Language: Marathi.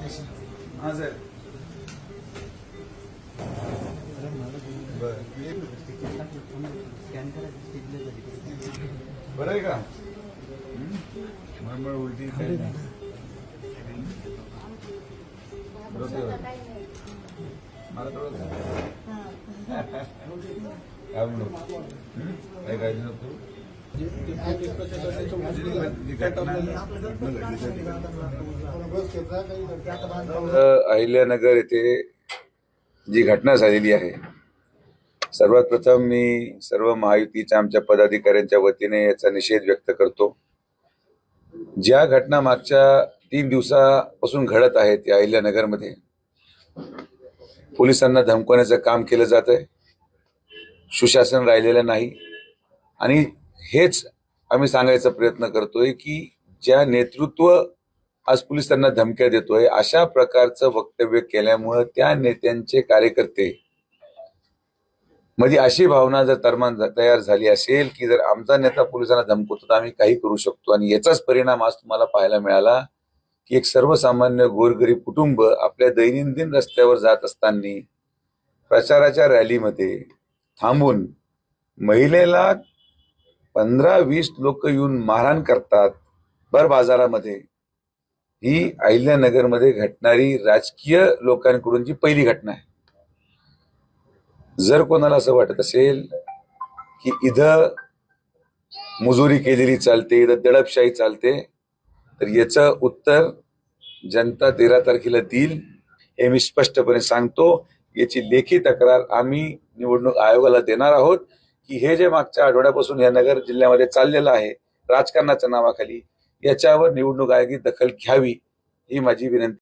हा सर. बरं बरं आहे का? मळमळ उलटी काही. मला थोडं काय म्हणू हं? काय काळजी नको अहिल्यानगर येथे जी घटना झालेली आहे सर्वात प्रथम मी सर्व महायुतीच्या आमच्या पदाधिकाऱ्यांच्या वतीने याचा निषेध व्यक्त करतो. ज्या घटना मागच्या तीन दिवसापासून घडत आहेत या अहिल्यानगरमध्ये पोलिसांना धमकवण्याचं काम केलं जात आहे सुशासन राहिलेलं नाही आणि हेच आम्ही सांगायचा प्रयत्न करतोय की ज्या नेतृत्व आज पोलिसांना धमक्या देतोय अशा प्रकारचं वक्तव्य केल्यामुळं त्या नेत्यांचे कार्यकर्ते मध्ये अशी भावना जर तरमान तयार झाली असेल की जर आमचा नेता पोलिसांना धमकवतो तर आम्ही काही करू शकतो आणि याचाच परिणाम आज तुम्हाला पाहायला मिळाला की एक सर्वसामान्य गोरगरीब कुटुंब आपल्या दैनंदिन रस्त्यावर जात असताना प्रचाराच्या रॅलीमध्ये थांबून महिलेला पंधरा वीस लोक येऊन मारहाण करतात भर बाजारामध्ये. ही अहिल्यानगरमध्ये घटणारी राजकीय लोकांकडून जी पहिली घटना आहे. जर कोणाला असं वाटत असेल की इथं मुजुरी केलेली चालते इथं दडपशाही चालते तर याचं उत्तर जनता तेरा तारखेला देईल हे मी स्पष्टपणे सांगतो. याची लेखी तक्रार आम्ही निवडणूक आयोगाला देणार आहोत. की हे जे मागच्या आठवड्यापासून या नगर जिल्ह्यामध्ये चाललेलं आहे राजकारणाच्या नावाखाली याच्यावर निवडणूक आयोगाने दखल घ्यावी ही माझी विनंती.